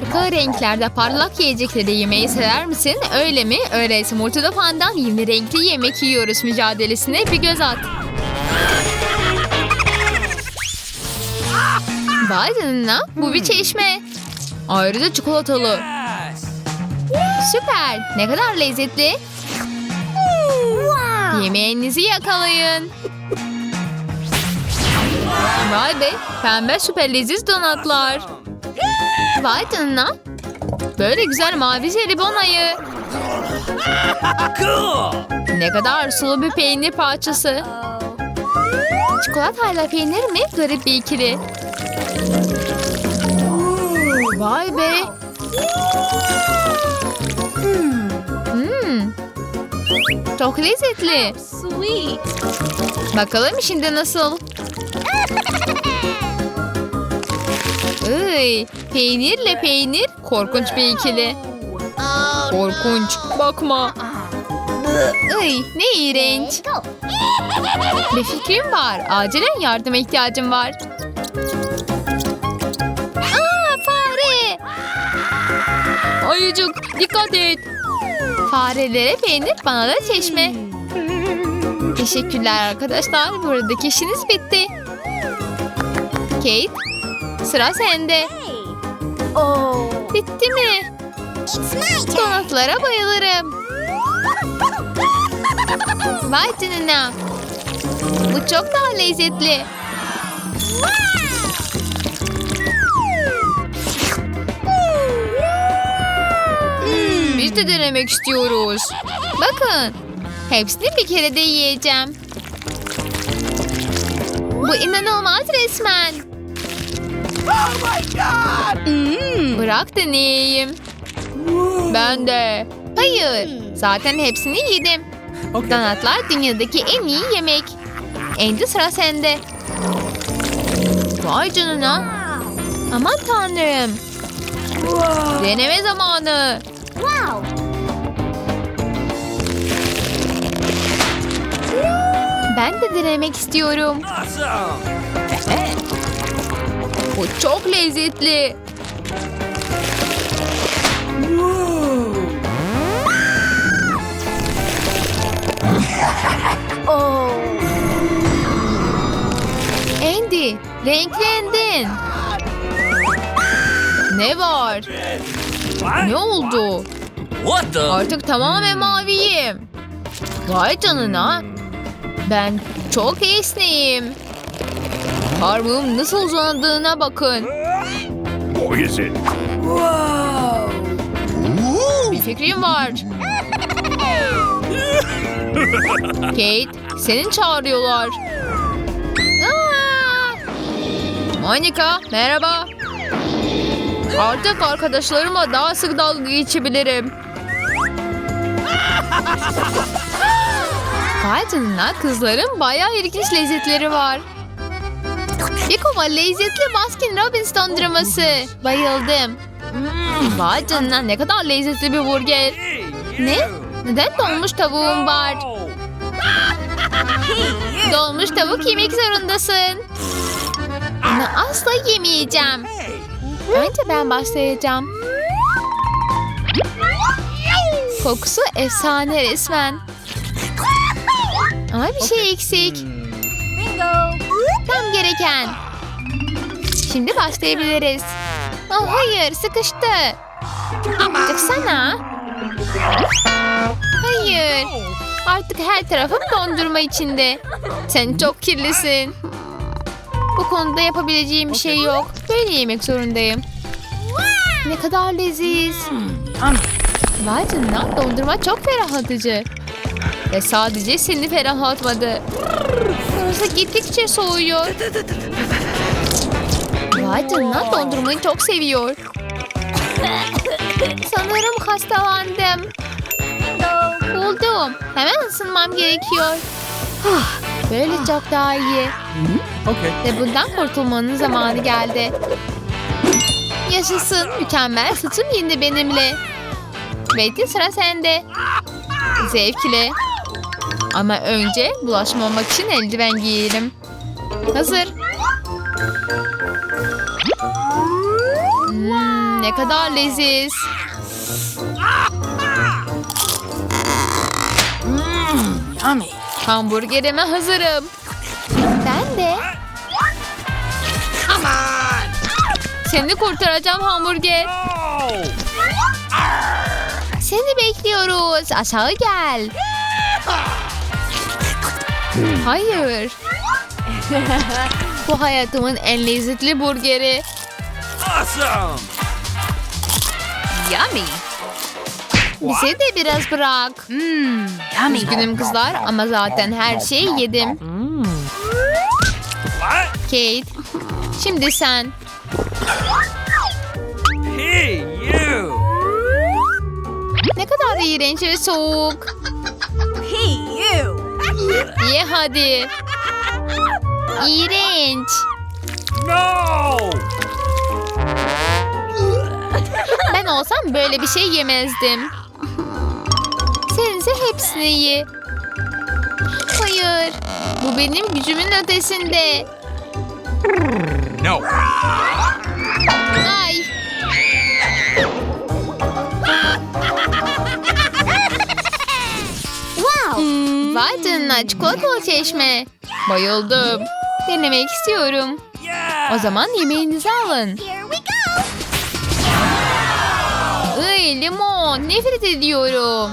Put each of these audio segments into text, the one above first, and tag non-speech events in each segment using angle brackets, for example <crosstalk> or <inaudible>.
Farklı renklerde parlak yiyecekleri yemeyi sever misin? Öyle mi? Öyleyse Murtada Fan'dan yeni renkli yemek yiyoruz mücadelesine bir göz at. Vay canına bu bir çeşme. Ayrıca çikolatalı. Süper. Ne kadar lezzetli. Yemeğinizi yakalayın. Vay be. Pembe süper leziz donatlar. Vay canına. Böyle güzel mavi jelibon ayı. Ne kadar sulu bir peynir parçası. Çikolatayla peynir mi? Garip bir ikili. Vay be. Hmm. Çok lezzetli. Sweet. Bakalım şimdi nasıl? Iy, peynirle peynir korkunç bir ikili. Korkunç. Bakma. Iy, ne iğrenç. Bir fikrim var. Acilen yardıma ihtiyacım var. Aa, fare. Ayıcık dikkat et. Farelere peynir bana da çeşme. Teşekkürler arkadaşlar. Buradaki işiniz bitti. Kate, sıra sende. Oh. Bitti mi? Donatlara bayılırım. <laughs> Vay canına. Bu çok daha lezzetli. Biz de denemek istiyoruz. Bakın. Hepsini bir kere de yiyeceğim. Bu inanılmaz resmen. Bırak deneyeyim. Ben de. Hayır. Zaten hepsini yedim. Donatlar dünyadaki en iyi yemek. Andy sıra sende. Vay canına. Aman tanrım. Deneme zamanı. Wow. Ben de denemek istiyorum. Bu çok lezzetli. Oh. Andy, renklendin. Ne var? Ne oldu? What the? Artık tamamen maviyim. Vay canına. Ben çok esneyim. Parmağım nasıl uzandığına bakın. What is it? Bir fikrim var. <laughs> Kate, seni çağırıyorlar. Aa! Monica, merhaba. Artık arkadaşlarımla daha sık dalga geçebilirim. Canına kızların bayağı ilginç lezzetleri var. Kova lezzetli Baskin Robbins dondurması. Bayıldım. Vay canına ne kadar lezzetli bir burger. Ne? Neden donmuş tavuğum var? Donmuş tavuk yemek zorundasın. Bunu asla yemeyeceğim. Önce ben başlayacağım. Kokusu efsane resmen. Ama bir şey eksik. Tam gereken. Şimdi başlayabiliriz. Oh, hayır sıkıştı. Çıksana. Hayır. Artık her tarafım dondurma içinde. Sen çok kirlisin. Bu konuda yapabileceğim bir şey yok. Böyle yemek zorundayım. Ne kadar leziz. Vay canına dondurma çok ferahlatıcı. Ve sadece seni ferahlatmadı. Burası gittikçe soğuyor. Canına dondurmayı çok seviyor. <laughs> Sanırım hastalandım. Buldum. Hemen ısınmam gerekiyor. Huh, Böyle çok daha iyi. Okay. Ve bundan kurtulmanın zamanı geldi. Yaşasın. Mükemmel saçım yine benimle. Betty sıra sende. Zevkle. Ama önce bulaşmamak için eldiven giyelim. Hazır. Hmm, Hmm, ne kadar leziz. Yummy. Hamburgerime hazırım. Ben de. Seni kurtaracağım hamburger. Seni bekliyoruz. Aşağı gel. Hayır. <laughs> Bu hayatımın en lezzetli burgeri. Awesome! Yummy. Bize de biraz bırak. Yummy. Üzgünüm kızlar ama zaten her şeyi yedim. Kate, şimdi sen. Hey, you! Ne kadar iğrenç ve soğuk. Ye hadi. İğrenç. No! Ben olsam böyle bir şey yemezdim. Sen ise hepsini ye. Hayır. Bu benim gücümün ötesinde. No! Ay. Vay canına çikolatalı çeşme. Bayıldım. Denemek istiyorum. O zaman yemeğinizi alın. Iy limon. Nefret ediyorum.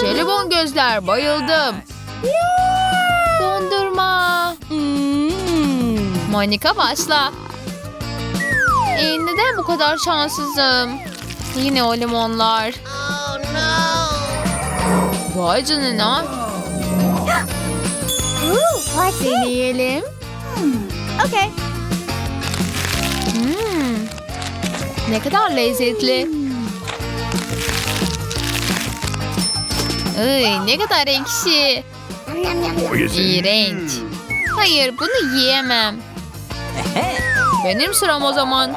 Jelibon gözler. Bayıldım. Dondurma. Monika başla. Ee, neden bu kadar şanssızım? Yine o limonlar. Oh no. Vay canına. Deneyelim. Okay. Hmm. Ne kadar lezzetli. Ay, ne kadar ekşi. İğrenç. Hayır bunu yiyemem. Benim sıram o zaman.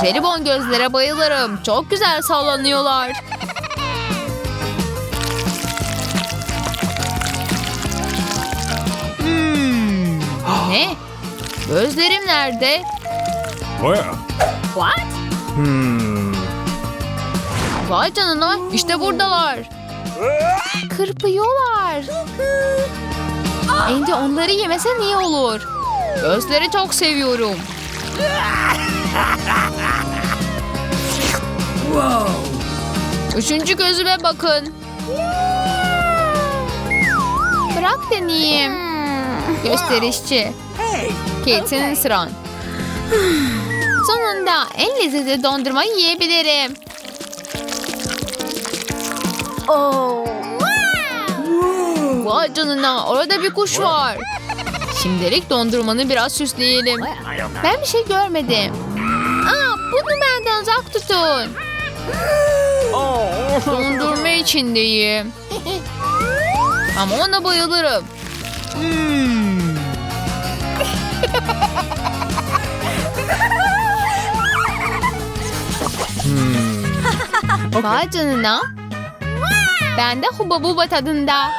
Jelibon gözlere bayılırım. Çok güzel sallanıyorlar. Ne? Gözlerim nerede? Where? What? Hmm. Vay canına işte buradalar. Kırpıyorlar. Andy onları yemesen iyi olur. Gözleri çok seviyorum. Üçüncü gözüme bakın. Bırak deneyeyim. Gösterişçi. Kate senin sıran. Sonunda en lezzetli dondurma yiyebilirim. Oh. Vay canına orada bir kuş var. Şimdilik dondurmanı biraz süsleyelim. Ben bir şey görmedim. Aa, bunu benden uzak tutun. Oh! Dondurma içindeyim. Ama ona bayılırım. Vay canına. Bende huba buba tadında.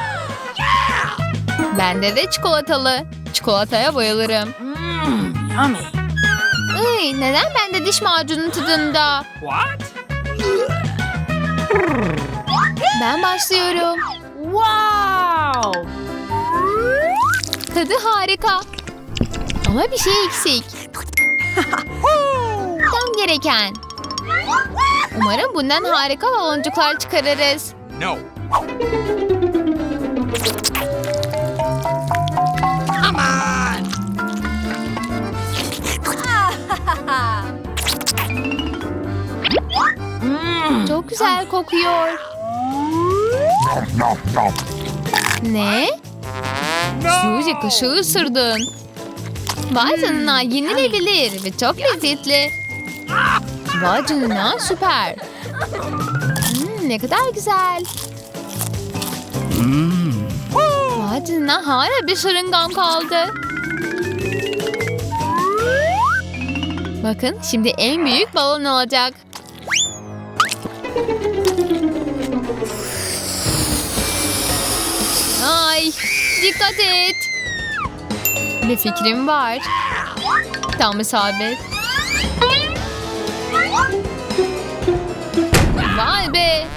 Bende de çikolatalı. Çikolataya bayılırım. Mmm. Yummy. Iy, neden bende diş macunu tadında? What? Ben başlıyorum. Wow. Tadı harika. Ama bir şey eksik. <laughs> Tam gereken. Umarım bundan harika baloncuklar çıkarırız. No! Mmm. Çok güzel kokuyor. Ne? Suzy kışı ısırdın. Vay canına yenilebilir ve çok lezzetli. Vay canına süper. Hmm, ne kadar güzel. Vay canına hala bir şırıngam kaldı. Bakın şimdi en büyük balon olacak. Ay dikkat et. Bir fikrim var. Tam isabet. Vay be.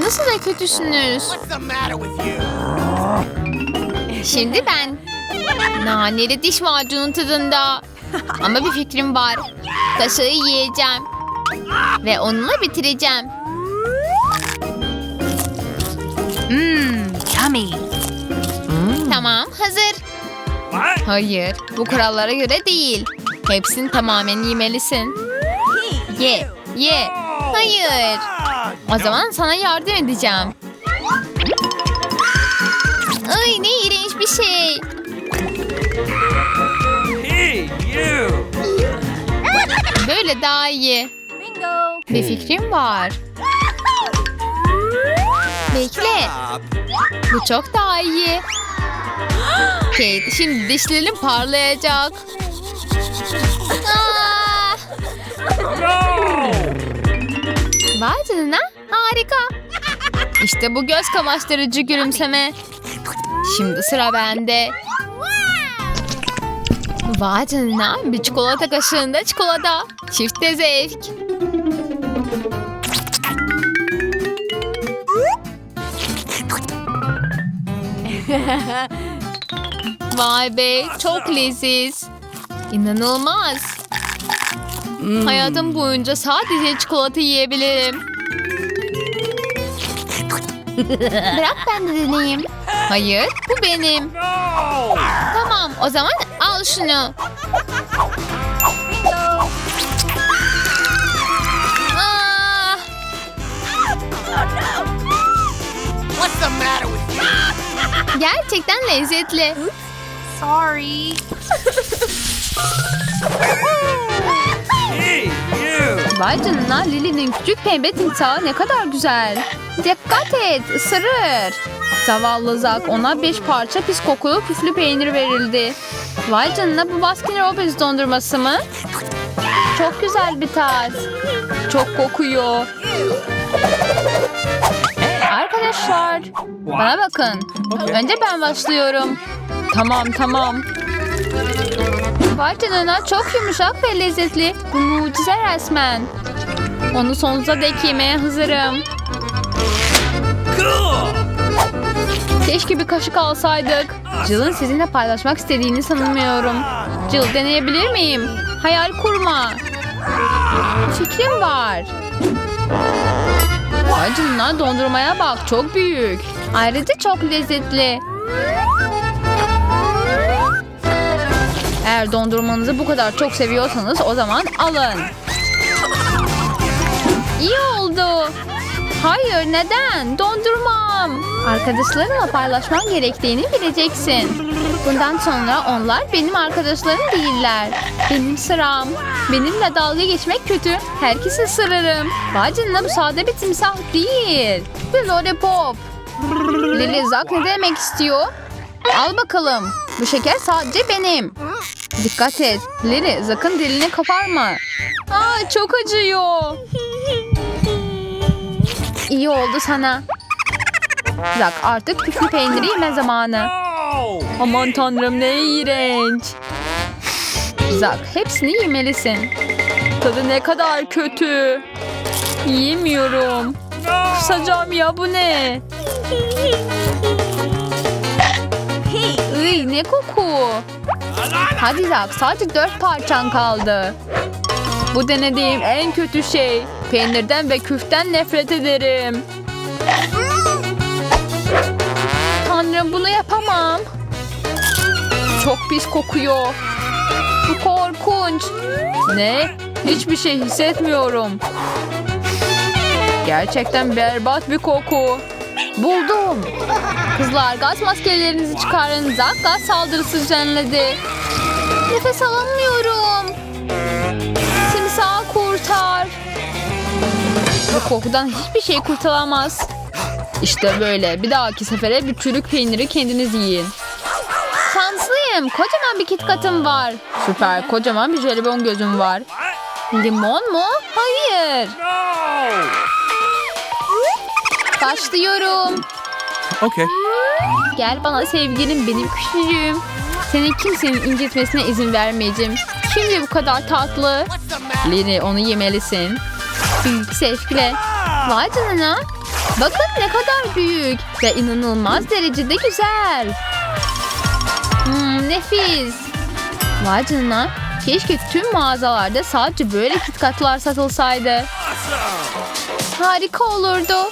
Nasıl da kötüsünüz? Şimdi ben. Naneli diş macunu tadında. Ama bir fikrim var. Kaşığı yiyeceğim. Ve onunla bitireceğim. Mmm, yummy. Tamam hazır. Hayır bu kurallara göre değil. Hepsini tamamen yemelisin. Ye ye. Hayır. O zaman sana yardım edeceğim. Ay ne iğrenç bir şey. Hey, you! Böyle daha iyi. Bingo. Bir fikrim var. Bekle. Bu çok daha iyi. Kate şimdi dişlerin parlayacak. Aa! Vay canına harika. İşte bu göz kamaştırıcı gülümseme. Şimdi sıra bende. Vay canına bir çikolata kaşığında çikolata. Çifte zevk. <laughs> Vay be çok leziz. İnanılmaz. Hayatım boyunca sadece çikolata yiyebilirim. Bırak ben de deneyeyim. Hayır, bu benim. No! Tamam, o zaman al şunu. Aa, What's the matter with you? gerçekten lezzetli. Sorry. Vay canına Lili'nin küçük pembe timsahı ne kadar güzel. Dikkat et, ısırır. Zavallı Zak ona beş parça pis kokulu küflü peynir verildi. Vay canına bu Baskin Robbins dondurması mı? Çok güzel bir tat. Çok kokuyor. Arkadaşlar bana bakın. Önce ben başlıyorum. Tamam tamam. Vay canına çok yumuşak ve lezzetli. Bu mucize resmen. Onu sonsuza dek yemeye hazırım. Keşke bir kaşık alsaydık. Jill'ın sizinle paylaşmak istediğini sanmıyorum. Jill deneyebilir miyim? Hayal kurma. Fikrim var. Vay canına dondurmaya bak çok büyük. Ayrıca çok lezzetli. Eğer dondurmanızı bu kadar çok seviyorsanız o zaman alın. İyi oldu. Hayır neden? Dondurmam. Arkadaşlarınla paylaşman gerektiğini bileceksin. Bundan sonra onlar benim arkadaşlarım değiller. Benim sıram. Benimle dalga geçmek kötü. Herkese ısırırım. Vay canına bu sade bir timsah değil. Bir lollipop. Lili Zak ne demek istiyor? Al bakalım. Bu şeker sadece benim. Dikkat et. Lili Zak'ın dilini kaparma. Aa, çok acıyor. İyi oldu sana. Zak artık küflü peyniri yeme zamanı. Aman tanrım ne iğrenç. Zak hepsini yemelisin. Tadı ne kadar kötü. Yiyemiyorum. Kusacağım ya bu ne? Iy, ne koku. Hadi Zak sadece dört parçan kaldı. Bu denediğim en kötü şey. Peynirden ve küften nefret ederim. Tanrım bunu yapamam. Çok pis kokuyor. Bu korkunç. Ne? Hiçbir şey hissetmiyorum. Gerçekten berbat bir koku. Buldum. Kızlar gaz maskelerinizi çıkarın. Zak gaz saldırısı düzenledi. Nefes alamıyorum. Timsahı kurtar. Bu kokudan hiçbir şey kurtulamaz. İşte böyle. Bir dahaki sefere bir çürük peyniri kendiniz yiyin. Şanslıyım. Kocaman bir kitkatım var. Süper. Kocaman bir jelibon gözüm var. Limon mu? Hayır. Başlıyorum. Okay. Gel bana sevgilim benim küçüğüm. Seni kimsenin incitmesine izin vermeyeceğim. Şimdi bu kadar tatlı. Lini onu yemelisin. Büyük sevgiyle. Vay canına. Bakın ne kadar büyük ve inanılmaz derecede güzel. Hmm, nefis. Vay canına. Keşke tüm mağazalarda sadece böyle kitkatlar satılsaydı. Harika olurdu.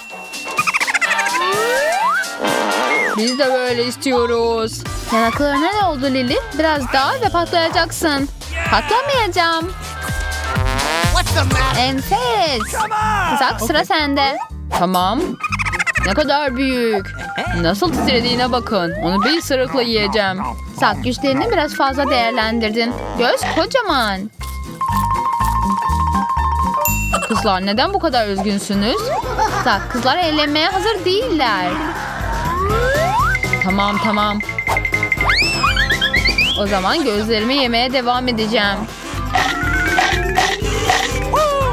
Biz de böyle istiyoruz. Yanaklarına ne oldu Lili? Biraz daha ve patlayacaksın. Patlamayacağım. Enfes. Zak sıra sende. Tamam. Ne kadar büyük. Nasıl titrediğine bakın. Onu bir ısırıkla yiyeceğim. Zak güçlerini biraz fazla değerlendirdin. Göz kocaman. Kızlar neden bu kadar üzgünsünüz? Zak kızlar eğlenmeye hazır değiller. Tamam tamam. O zaman gözlerimi yemeye devam edeceğim.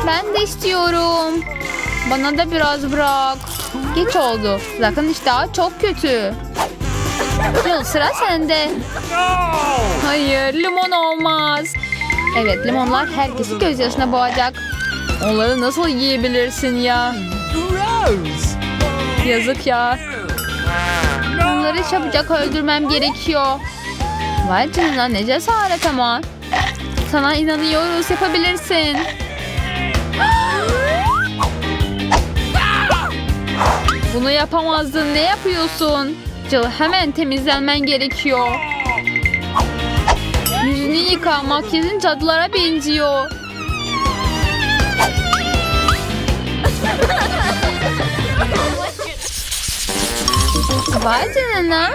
Ben de istiyorum. Bana da biraz bırak. Geç oldu. Zakın iştahı çok kötü. Jill sıra sende. Hayır limon olmaz. Evet limonlar herkesi gözyaşına boğacak. Onları nasıl yiyebilirsin ya? Yazık ya. Onları çabucak öldürmem gerekiyor. Vay canına ne cesaret ama. Sana inanıyoruz yapabilirsin. Bunu yapamazdın ne yapıyorsun? Jill hemen temizlenmen gerekiyor. Yüzünü yıka makyajın cadılara benziyor. Vay canına.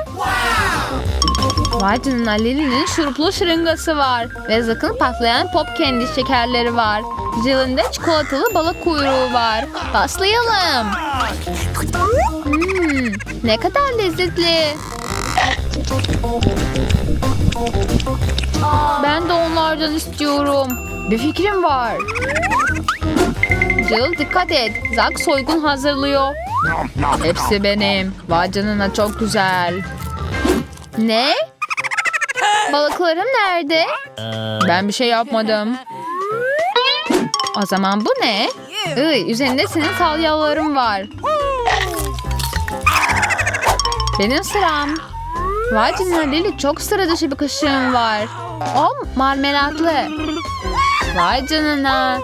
Vay canına Lily'nin şuruplu şırıngası var. Ve Zack'ın patlayan pop kendi şekerleri var. Jill'in de çikolatalı balık kuyruğu var. Başlayalım. Hmm, ne kadar lezzetli. Ben de onlardan istiyorum. Bir fikrim var. Jill dikkat et. Zack soygun hazırlıyor. Hepsi benim. Vay canına çok güzel. Ne? Balıklarım nerede? Ben bir şey yapmadım. O zaman bu ne? Iy, üzerinde senin salyalarım var. Benim sıram. Vay canına Lili çok sıra dışı bir kaşığım var. O marmelatlı. Vay canına.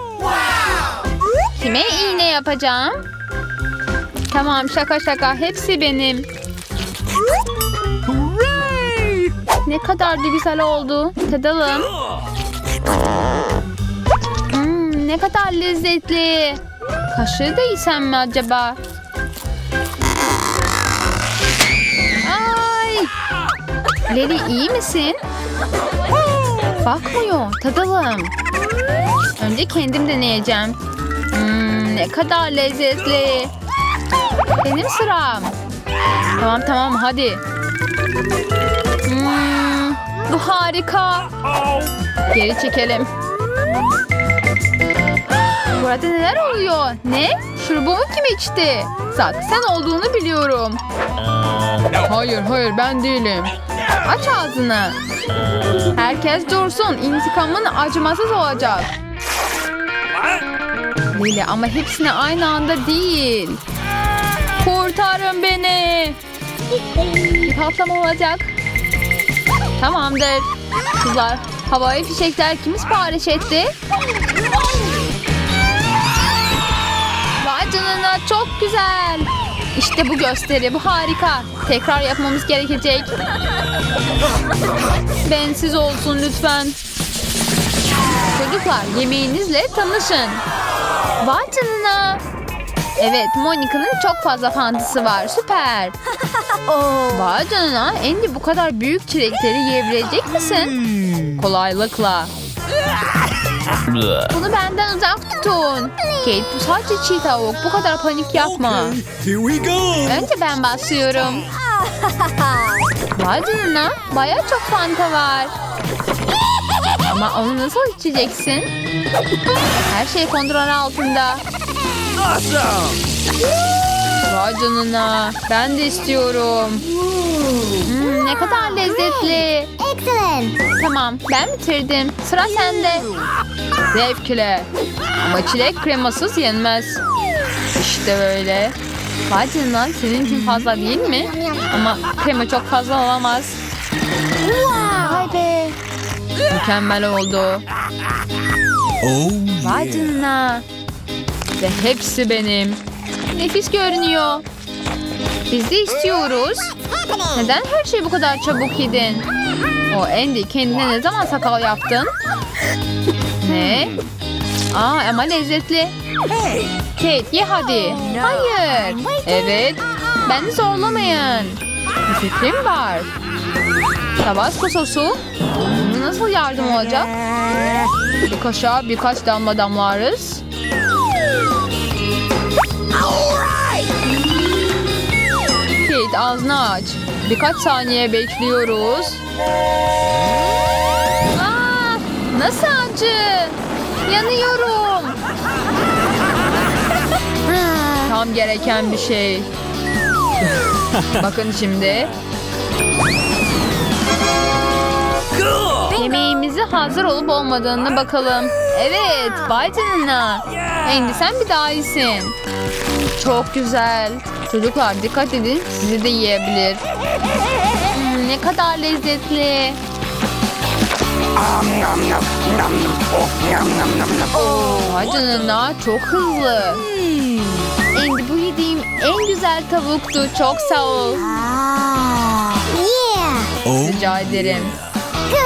Kime iğne yapacağım? Tamam şaka şaka hepsi benim. Ne kadar da güzel oldu. Tadalım. Hmm, ne kadar lezzetli. Kaşığı da yesem mi acaba? Ay! Leli iyi misin? Bakmıyor. Tadalım. Önce kendim deneyeceğim. Hmm, ne kadar lezzetli. Benim sıram. Tamam tamam hadi. Hmm, bu harika. Geri çekelim. Burada neler oluyor? Ne? Şurubumu kim içti? Zak sen olduğunu biliyorum. Hayır hayır ben değilim. Aç ağzını. Herkes dursun. İntikamın acımasız olacak. Lili ama hepsini aynı anda değil. Kurtarın beni. Patlama olacak. Tamamdır. Kızlar havai fişekler kim sipariş etti? Vay canına çok güzel. İşte bu gösteri bu harika. Tekrar yapmamız gerekecek. Bensiz olsun lütfen. Çocuklar yemeğinizle tanışın. Vay canına. Evet Monica'nın çok fazla fantası var. Süper. <laughs> Vay canına Andy bu kadar büyük çilekleri yiyebilecek misin? Kolaylıkla. Bunu benden uzak tutun. Kate bu sadece çiğ tavuk. Bu kadar panik yapma. Here we go! Önce ben başlıyorum. Vay canına baya çok fanta var. Ama onu nasıl içeceksin? Her şey kontrol altında. Awesome! Vay canına. Ben de istiyorum. Hmm, ne kadar lezzetli. Excellent. Tamam ben bitirdim. Sıra sende. Zevkle. Ama çilek kremasız yenmez. İşte böyle. Vay canına senin için fazla değil mi? Ama krema çok fazla olamaz. Vay be. Mükemmel oldu. Oh Vay canına. Ve hepsi benim. Nefis görünüyor. Biz de istiyoruz. Neden her şeyi bu kadar çabuk yedin? O Andy kendine ne zaman sakal yaptın? Ne? Aa ama lezzetli. Kate ye hadi. Hayır. Evet. Beni zorlamayın. Bir fikrim var. Tabasco sosu. Nasıl yardım olacak? Bir kaşığa birkaç damla damlarız. Kate ağzını aç. Birkaç saniye bekliyoruz. Aa, nasıl acı? Yanıyorum. <laughs> Tam gereken bir şey. Bakın şimdi. Yemeğimizi hazır olup olmadığını bakalım. Evet, canına. Andy sen bir daha iyisin. Çok güzel. Çocuklar dikkat edin, sizi de yiyebilir. Hmm, ne kadar lezzetli. Oo, vay canına çok hızlı. Andy bu yediğim en güzel tavuktu. Çok sağ ol. Oh Rica ederim.